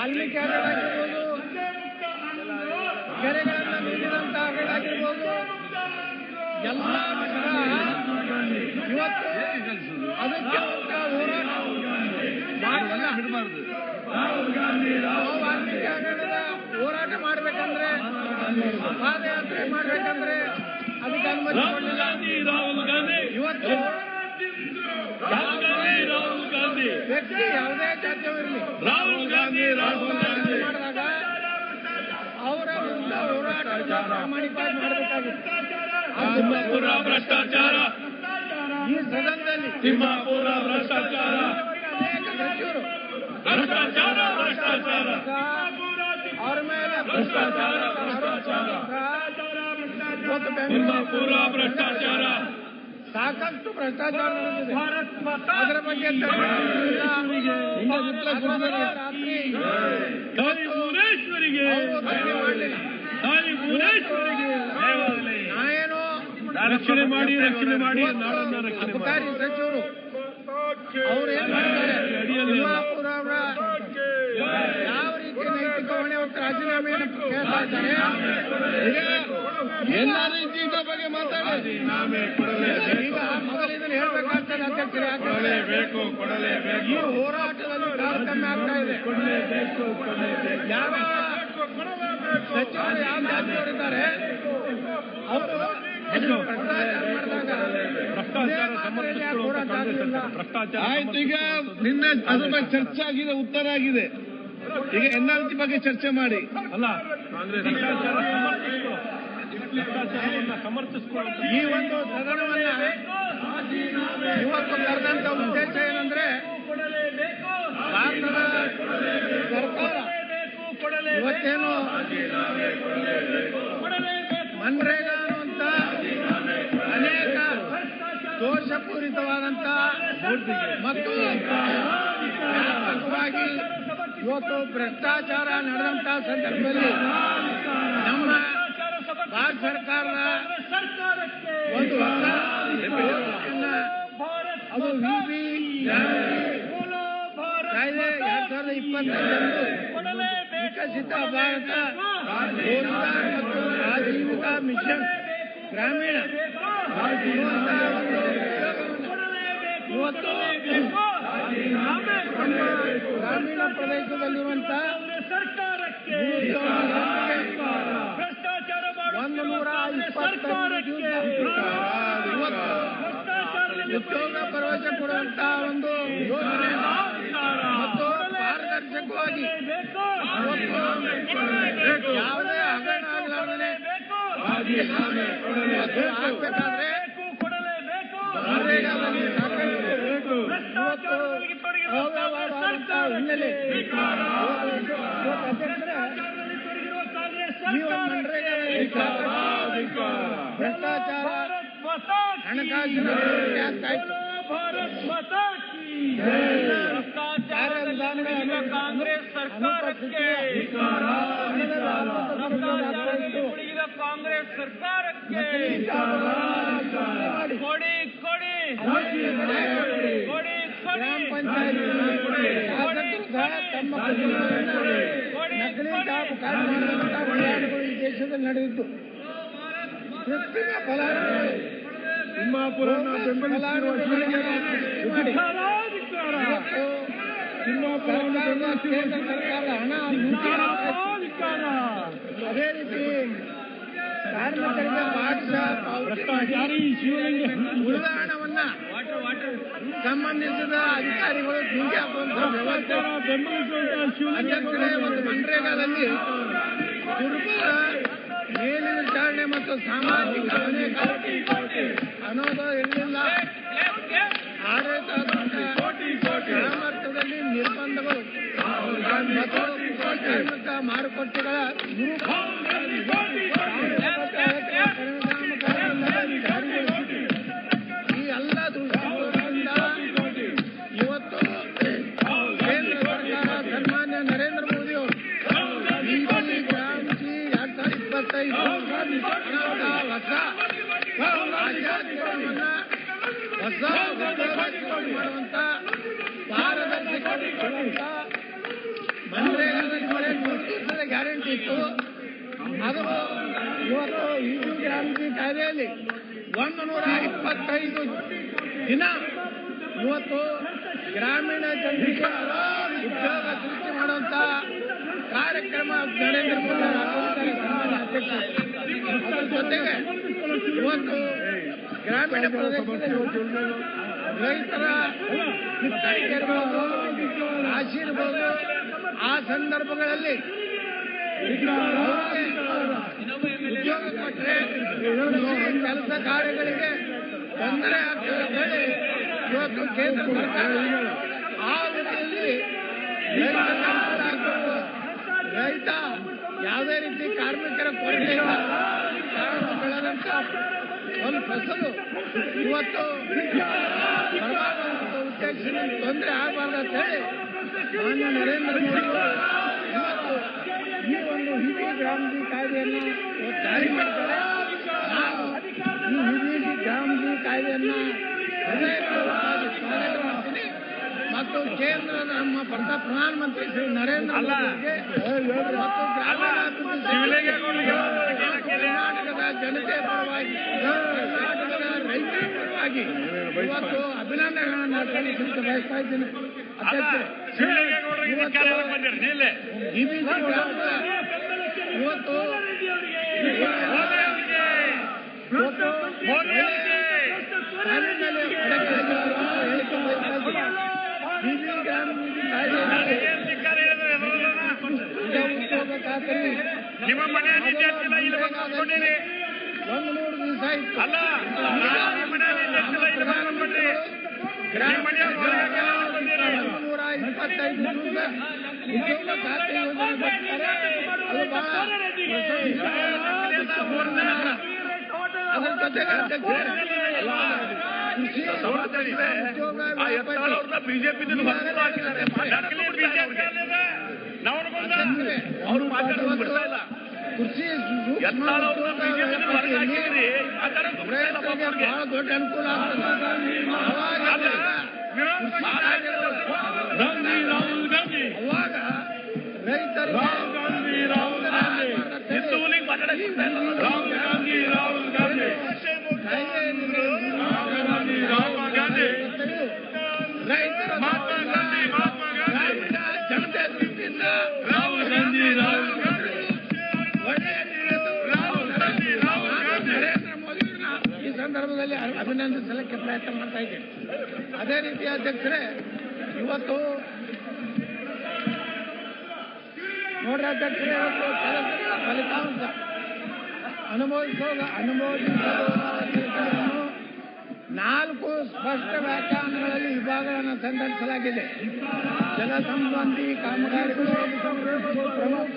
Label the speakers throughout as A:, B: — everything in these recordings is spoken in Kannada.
A: ವಾಲ್ಮೀಕಿ ಆಗಿರ್ಬೋದು ಕೆರೆಗಳನ್ನ ನೀಡಿದಂತ ಆಗಿರ್ಬೋದು ಎಲ್ಲ ಸಹ ಇವತ್ತು ಅದಕ್ಕೆ ಅಂತ ಹೋರಾಟ ನಾವು ವಾಲ್ಮೀಕಿ ಹಗರಣದ ಹೋರಾಟ ಮಾಡ್ಬೇಕಂದ್ರೆ ಪಾದಯಾತ್ರೆ ಮಾಡ್ಬೇಕಂದ್ರೆ ಅದಕ್ಕೆ ಅನುಮತಿ ಕೊಡಲಿಲ್ಲ ಇವತ್ತು
B: ರಾಹುಲ್ ಗಾಂಧಿ ರಾಹುಲ್ ಗಾಂಧಿ
A: ವ್ಯಕ್ತಿ ಯಾವುದೇ ಜಾತ್ಯವಿರಲಿ
B: ರಾಹುಲ್ ಗಾಂಧಿ ರಾಹುಲ್ ಗಾಂಧಿ
A: ಮಾಡಿದಾಗ ಅವರ ವಿರುದ್ಧ ಹೋರಾಟ ಪ್ರಾಮಾಣಿಕವಾಗಿ ಮಾಡಬೇಕಾಗಿತ್ತು
B: ತಿಮ್ಮಾಪುರ ಭ್ರಷ್ಟಾಚಾರ
A: ಈ ಸದನದಲ್ಲಿ
B: ತಿಮ್ಮಾಪುರ ಭ್ರಷ್ಟಾಚಾರ
A: ಅನೇಕ ಸಚಿವರು
B: ಭ್ರಷ್ಟಾಚಾರ ಭ್ರಷ್ಟಾಚಾರ
A: ಸಹ ಅವರ ಮೇಲೆ
B: ಭ್ರಷ್ಟಾಚಾರ ಭ್ರಷ್ಟಾಚಾರ
A: ಇವತ್ತು ಬೆಂಗಳೂರು
B: ತಿಮ್ಮಾಪುರ ಭ್ರಷ್ಟಾಚಾರ
A: ಸಾಕಷ್ಟು ಭ್ರಷ್ಟಾಚಾರ ಅದರ ಬಗ್ಗೆ ನಾವೇನೋ
B: ರಕ್ಷಣೆ ಮಾಡಿ ರಕ್ಷಣೆ ಮಾಡಿ ನಾಡನ್ನ ರಕ್ಷಣೆ ಮಾಡಿ.
A: ಅಬಕಾರಿ ಸಚಿವರು. ಅವ್ರು ಏನ್ ಮಾಡ್ತಾರೆ? ಯಾವ ರೀತಿ ರಾಜೀನಾಮೆಯನ್ನು ಕೇಳ್ತಾ ಇದ್ದಾರೆ
C: ಎಲ್ಲ ಬಗ್ಗೆ ಮಾತಾಡಿ
A: ಈಗ ಮೊದಲು ಅಧ್ಯಕ್ಷರೇ
C: ಕೊಡಲೇಬೇಕು
A: ಈ ಹೋರಾಟದಲ್ಲಿ ತಾರತಮ್ಯ ಆಗ್ತಾ ಇದೆ ಯಾವ ಸಚಿವರು ಯಾವ ಅವರು ಭ್ರಷ್ಟಾಚಾರ
C: ಆಯ್ತು, ಈಗ ನಿನ್ನೆ ಅದ್ರ ಬಗ್ಗೆ ಚರ್ಚೆ ಆಗಿದೆ, ಉತ್ತರ ಆಗಿದೆ. ಈಗ ಎನ್ ಆರ್ ಟಿ ಬಗ್ಗೆ ಚರ್ಚೆ ಮಾಡಿ.
B: ಅಲ್ಲ
A: ಈ ಒಂದು ಸದನವನ್ನ ಇವತ್ತು ಕರೆದಂತ ಉದ್ದೇಶ ಏನಂದ್ರೆ ಭಾರತದ ಸರ್ಕಾರ ಇವತ್ತೇನು ಮನ್ರೇಗಾ ಅನ್ನುವಂತ ಅನೇಕ ದೋಷಪೂರಿತವಾದಂತ ಮತ್ತು ವ್ಯಾಪಕವಾಗಿ ಇವತ್ತು ಭ್ರಷ್ಟಾಚಾರ ನಡೆದಂತ ಸಂದರ್ಭದಲ್ಲಿ ನಮ್ಮ ಭಾರತ ಸರ್ಕಾರದ ಒಂದು ಹೊಸ ಯೋಜನೆಯನ್ನ ಅದು ವಿಬಿ ಕಾಯ್ದೆ ಎರಡ್ ಸಾವಿರದ ಇಪ್ಪತ್ತೈದರಂದು ವಿಕಸಿತ ಭಾರತ ರೋಜ್ಗಾರ್ ಮತ್ತು ಆಜೀವಿಕಾ ಮಿಷನ್ ಗ್ರಾಮೀಣ ಅನ್ನುವಂತ ಒಂದು ಉದ್ಯೋಗವನ್ನ ಇವತ್ತು ನಮ್ಮ ಗ್ರಾಮೀಣ ಪ್ರದೇಶದಲ್ಲಿರುವಂತ ಒಂದು ನೂರ ಇಪ್ಪತ್ತೈದು ಇವತ್ತು ಉದ್ಯೋಗ ಭರವಸೆ ಕೊಡುವಂತ ಒಂದು ಯೋಜನೆ ಮತ್ತು ಪಾರದರ್ಶಕವಾಗಿ ಇವತ್ತು ಯಾವುದೇ ಹಗರಣ ಆಗಲಾರದೆ ಇವತ್ತು ಆಗ್ಬೇಕಾದ್ರೆ ಭ್ರಷ್ಟಾಚಾರ ಹಣಕಾಸಿನ ದುರ್ಬಳಕೆ ಆಗ್ತಾಯಿತ್ತು ಕಾರ್ಯವಿಧಾನಗಳ
D: ಕಾಂಗ್ರೆಸ್ ಸರ್ಕಾರಕ್ಕೆ ಕಾಂಗ್ರೆಸ್ ಸರ್ಕಾರಕ್ಕೆ ಕೊಡಿ ಕೊಡಿ ಕೊಡಿ
A: ತಮ್ಮ ನಕಲಿ ಜಾಬ್ ಕಾರ್ಡ್ ಹೋರಾಟಗಳು ಈ ದೇಶದಲ್ಲಿ ನಡೆಯಿತು ಹೆಚ್ಚಿನ ಫಲಾನುಭವಿ
C: ತಿಮ್ಮಾಪುರನ ಬೆಂಬಲಿಸಿರುವ ಶಿವಲಿಂಗ
A: ಇವತ್ತು ಸರ್ಕಾರದ ಕೇಂದ್ರ ಸರ್ಕಾರದ ಹಣ. ಅದೇ ರೀತಿ ಕಾರ್ಮಿಕರಿಗೆ ಪಾಠಶಾಲಾ ಉದಾಹರಣವನ್ನ ಸಂಬಂಧಿಸಿದ ಅಧಿಕಾರಿಗಳು ದುಡ್ಡು ಹಾಕುವಂತಹ ವ್ಯವಸ್ಥೆ. ಮತ್ತು ಮನ್ರೇಗಾದಲ್ಲಿ ದುರ್ಬಲ ಮೇಲ್ವಿಚಾರಣೆ ಮತ್ತು ಸಾಮಾಜಿಕ ಅನೋದ ಇರಲಿಲ್ಲ. ಆಡಳಿತದಲ್ಲಿ ನಿರ್ಬಂಧಗಳು. ಮತ್ತು ಮಾರುಕಟ್ಟೆಗಳ ಅನ್ನೋಂಥ ಹೊಸ ಹೊಸ ಮಾಡುವಂತ ಪಾರದರ್ಶಕ ಗ್ಯಾರಂಟಿ ಇತ್ತು ಅದು ಇವತ್ತು ಈ ಗ್ರಾಮೀಣ ಕಾಯ್ದೆಯಲ್ಲಿ ಒಂದು ನೂರ ಇಪ್ಪತ್ತೈದು ದಿನ ಇವತ್ತು ಗ್ರಾಮೀಣ ಜನರಿಗೆ ಉದ್ಯೋಗ ಸೃಷ್ಟಿ ಮಾಡುವಂತ ಕಾರ್ಯಕ್ರಮ ನರೇಂದ್ರ ಮೋದಿ ಜೊತೆಗೆ ಇವತ್ತು ಗ್ರಾಮೀಣ ಪ್ರದೇಶದಲ್ಲಿ ರೈತರ ಇರ್ಬೋದು ಆ ಸಂದರ್ಭಗಳಲ್ಲಿ ಉದ್ಯೋಗ ಕೊಟ್ಟರೆ ಕೆಲಸ ಕಾರ್ಯಗಳಿಗೆ ತೊಂದರೆ ಆಗ್ತದೆ ಹೇಳಿ ಸರ್ಕಾರ ಆ ರೀತಿಯಲ್ಲಿ ರೈತ ಯಾವುದೇ ರೀತಿ ಕಾರ್ಮಿಕರ ಕೊರತೆ ಬೆಳೆದಂತ ಒಂದು ಫಸಲು ಇವತ್ತು ಉದ್ದೇಶದಿಂದ ತೊಂದರೆ ಆಗಬಾರ್ದು ಅಂತ ಹೇಳಿ ಮಾನ್ಯ ನರೇಂದ್ರ ಮೋದಿ ಇವತ್ತು ಈ ಒಂದು ಹಿರಿಯ ಗ್ರಾಮದಿ ಕಾಯ್ದೆಯನ್ನ ಜಾರಿ ಮಾಡ್ತಾರೆ ಈ ಹಿರಿಯ ಗ್ರಾಮದಿ ಕಾಯ್ದೆಯನ್ನು ಮಾಡ್ತೀನಿ ಮತ್ತು ಕೇಂದ್ರ ನಮ್ಮ ಪ್ರಧಾನ ಪ್ರಧಾನಮಂತ್ರಿ ಶ್ರೀ ನರೇಂದ್ರ ಮೋದಿಗೆ ಮತ್ತು ಕರ್ನಾಟಕದ ಜನತೆ ಪರವಾಗಿ ಕರ್ನಾಟಕದ ರೈತರ ಪರವಾಗಿ ಇವತ್ತು ಅಭಿನಂದನೆಗಳನ್ನು ಸಲ್ಲಿಸಲಿಕ್ಕೆ ಬಯಸ್ತಾ ಇದ್ದೀನಿ ಇವತ್ತು
B: ನಿಮ್ಮ ಮನೆಯಲ್ಲಿ ವಿದ್ಯಾರ್ಥಿ ಇಲ್ಲ ಇಲ್ಲಿ ಬಂದು ಕೂತ್ಕೊಂಡಿರಿ.
A: ಒಂದು ನೂರು ದಿವಸ ಇತ್ತು
B: ಅಲ್ಲ ನಿಮ್ಮ ಮನೆಯಲ್ಲಿ ವಿದ್ಯಾರ್ಥಿ ಇಲ್ಲ ಇಲ್ಲಿ ಬಂದು ಕೂತ್ಕೊಂಡ್ರಿ. ನಿಮ್ಮ ಮನೆಯವ್ರು ಹೊರಗೆ ಕೆಲವರು ಬಂದಿರಿ.
A: ನೂರ ಇಪ್ಪತ್ತೈದು ದಿವಸ ಉದ್ಯೋಗ ಖಾತೆ ಯೋಜನೆ ಬರ್ತಾರೆ ಅದು ಬಹಳ ಅದರ ಜೊತೆಗೆ ಅಧ್ಯಕ್ಷರೇ, ಕೃಷಿ ಉದ್ಯೋಗ
B: ಆ ಎತ್ತಾಳು ಅವ್ರನ್ನ ಬಿಜೆಪಿ ಹಾಕಿದ್ದಾರೆ ನಕಲಿ ಬಿಜೆಪಿ ನಾವು
A: ಅಧ್ಯಕ್ಷರೇ,
B: ಅವ್ರು ಮಾತಾಡೋದು ಬಿಡ್ತಾ ಇಲ್ಲ
A: ಕೃಷಿ ಸೂಕ್ಷ್ಮ
B: ಎತ್ತಾಳು ಅವ್ರನ್ನ ಬಿಜೆಪಿ ಹೊರಗೆ
A: ಉದ್ಯೋಗ
B: ಹಾಕಿದ್ರಿ ಮಾತಾಡೋದು ಬಿಡ್ತಾ ಇಲ್ಲ ಪಾಪ
A: ರೈತರಿಗೆ
B: ಅವ್ರಿಗೆ.
A: ಬಹಳ ದೊಡ್ಡ ಅನುಕೂಲ ಆಗ್ತದೆ ಅವಾಗ
B: ಅಲ್ಲ, ವಿರೋಧ ಪಕ್ಷ ಗಾಂಧಿ ರಾಹುಲ್ ಗಾಂಧಿ
A: ಅವಾಗ ರೈತರಿಗೆ
B: ರಾಹುಲ್ ಗಾಂಧಿ ರಾಹುಲ್ ಗಾಂಧಿ ಹಿಂದೂ ಹುಲಿಗೆ ಮಾತಾಡಕ್ಕೆ ಬಿಡ್ತಾ ಇಲ್ಲ. ರಾಹುಲ್ ಗಾಂಧಿ
A: ಸಂದರ್ಭದಲ್ಲಿ ಅಭಿನಂದಿಸಲಿಕ್ಕೆ ಪ್ರಯತ್ನ ಮಾಡ್ತಾ ಇದ್ದೇನೆ ಅದೇ ರೀತಿ ಅಧ್ಯಕ್ಷರೇ, ಇವತ್ತು ನೋಡ್ರಿ ಅಧ್ಯಕ್ಷರೇ, ಇವತ್ತು ಕೆಲಸಗಳ ಫಲಿತಾಂಶ. ಅನುಭವಿಸೋದು ನಾಲ್ಕು ಸ್ಪಷ್ಟ ವ್ಯಾಖ್ಯಾನಗಳಲ್ಲಿ ವಿಭಾಗಗಳನ್ನು ಸಂದರ್ಶಿಸಲಾಗಿದೆ. ಜಲ ಸಂಬಂಧಿ ಕಾಮಗಾರಿಗಳು ಪ್ರಮುಖ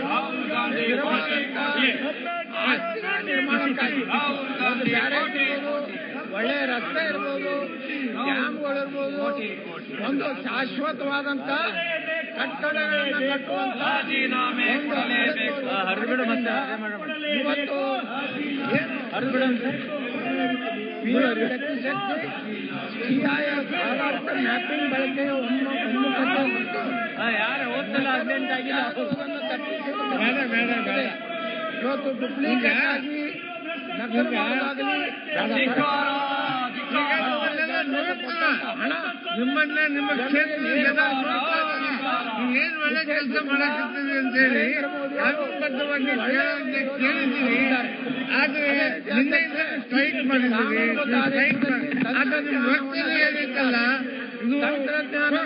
D: ರಾಹುಲ್ ಗಾಂಧಿ ಕೋಟಿ
A: ಆಸ್ತಿಗಳ ನಿರ್ಮಾಣಕ್ಕಾಗಿ ಒಂದು ಬ್ಯಾರೇಜ್ ಇರ್ಬೋದು ಒಳ್ಳೆಯ ರಸ್ತೆ ಇರ್ಬೋದು ಡ್ಯಾಮ್ಗಳು ಇರ್ಬೋದು ಒಂದು ಶಾಶ್ವತವಾದಂತ ಕಟ್ಟಡಗಳನ್ನ ಕಟ್ಟುವಂತ
D: ರಾಜೀನಾಮೆ
A: ಒಂದು
D: ಕೊಡಲೇಬೇಕು. ಆ, ಓದ್ತಿಲ್ಲ ಅರ್ಜೆಂಟ್ ಆಗಿಲ್ಲ
A: ಜಾಗೃತವನ್ನು ತಪ್ಪಿಸುವುದು
C: ಬೇಡ, ಬೇಡ, ಬೇಡ.
A: ಇವತ್ತು ಡುಪ್ಲಿಕೇಟ್ ಆಗಿ ನಕಲು ಮಾಡೋದಾಗಲಿ
D: ಧಿಕ್ಕಾರ,
C: ನಿಮ್ಮನ್ನೆಲ್ಲ ನೋಡ್ತಾರ.
A: ಹಣ
C: ನಿಮ್ಮನ್ನ ನಿಮ್ಮ ಕ್ಷೇತ್ರದ ಜನ ನೋಡ್ತಾ ಇದ್ದಾರೆ. ನೀವು ಏನ್ ಒಳ್ಳೆ ಕೆಲಸ ಮಾಡಕತ್ತೀರಿ ಅಂತ ಹೇಳಿ ಕಾನೂನುಬದ್ಧವಾಗಿ ಕೇಳೋದನ್ನ ಕೇಳಿದ್ದೀವಿ ಆದ್ರೆ ನಿನ್ನೆಯಿಂದ ಸ್ಟ್ರೈಕ್ ಮಾಡಿದ್ದೀವಿ ಸ್ಟ್ರೈಕ್ ಆದ್ರೆ ನಿಮ್ಮ ವರ್ತನೆ ಏನಿತ್ತಲ್ಲ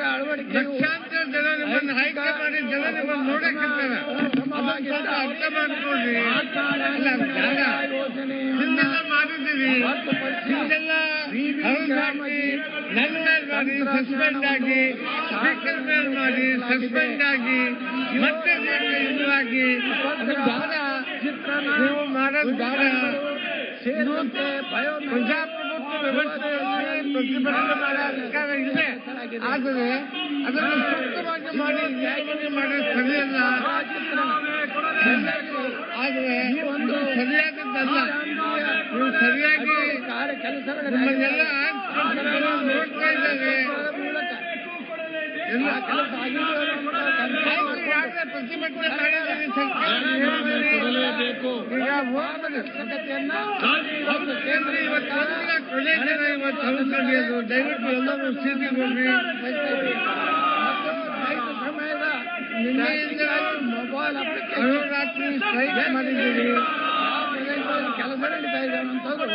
A: ಅಳವಡಿಕೆಯು
C: ಲಕ್ಷಾಂತರ ಜನ ನಿಮ್ಮನ್ನು ಆಯ್ಕೆ ಮಾಡಿ ಜನ ನಿಮ್ಮನ್ನು ನೋಡಕ್ಕಿರ್ತಾರೆ ಅರ್ಥ ಮಾಡ್ಕೊಳ್ರಿ ಅಲ್ಲ ಹಿಂದೆಲ್ಲ ಮಾಡಿದ್ದೀವಿ ಹಿಂದೆಲ್ಲ ಹೌದು ಕೇಸ್ ಹಾಕಿ ನನ್ನ ಮೇಲೆ ಮಾಡಿ ಸಸ್ಪೆಂಡ್ ಆಗಿ ಸ್ಪೀಕರ್ ಮೇಲೆ ಮಾಡಿ ಸಸ್ಪೆಂಡ್ ಆಗಿ ಮತ್ತೆ ಇದು ಆಗಿ ಅದು ಬೇಡ. ನೀವು ಮಾಡೋದು ಬೇಡ.
A: ಸೇರುವಂತೆ ಭಯೋ
C: ಪ್ರತಿಭಟನೆ ಮಾಡೋ ಆದರೆ ಅದನ್ನು ಸೂಕ್ತವಾಗಿ ಮಾಡಿ ನ್ಯಾಯವಾಗಿ ಮಾಡೋದು ಸರಿಯಲ್ಲ ಆದರೆ ಒಂದು ಸರಿಯಾದದ್ದಲ್ಲ ನೀವು ಸರಿಯಾಗಿ ನಿಮ್ಮನ್ನೆಲ್ಲ ನೋಡ್ತಾ ಇದ್ದಾರೆ
A: ಮೊಬೈಲ್ ಅಪ್ಲಿಕೇಶನ್
C: ಅಹೋರಾತ್ರಿ ಸ್ಟ್ರೈಕ್ ಮಾಡಿದ್ದೀವಿ
A: ಯಾವ ಪ್ರದೇಶದಲ್ಲಿ ಕೆಲಸ ನಡೀತಾ ಇದೆ ಅನ್ನೋಂಥದ್ದು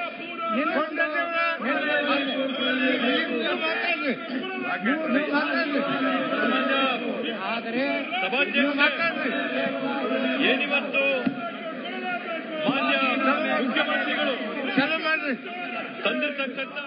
A: ಆದರೆ
B: ಏನಿವತ್ತು ಮಾನ್ಯ ಮುಖ್ಯಮಂತ್ರಿಗಳು
C: ಚಲೋ ಮಾಡ್ರಿ
B: ತಂದಿರ್ತಕ್ಕಂಥ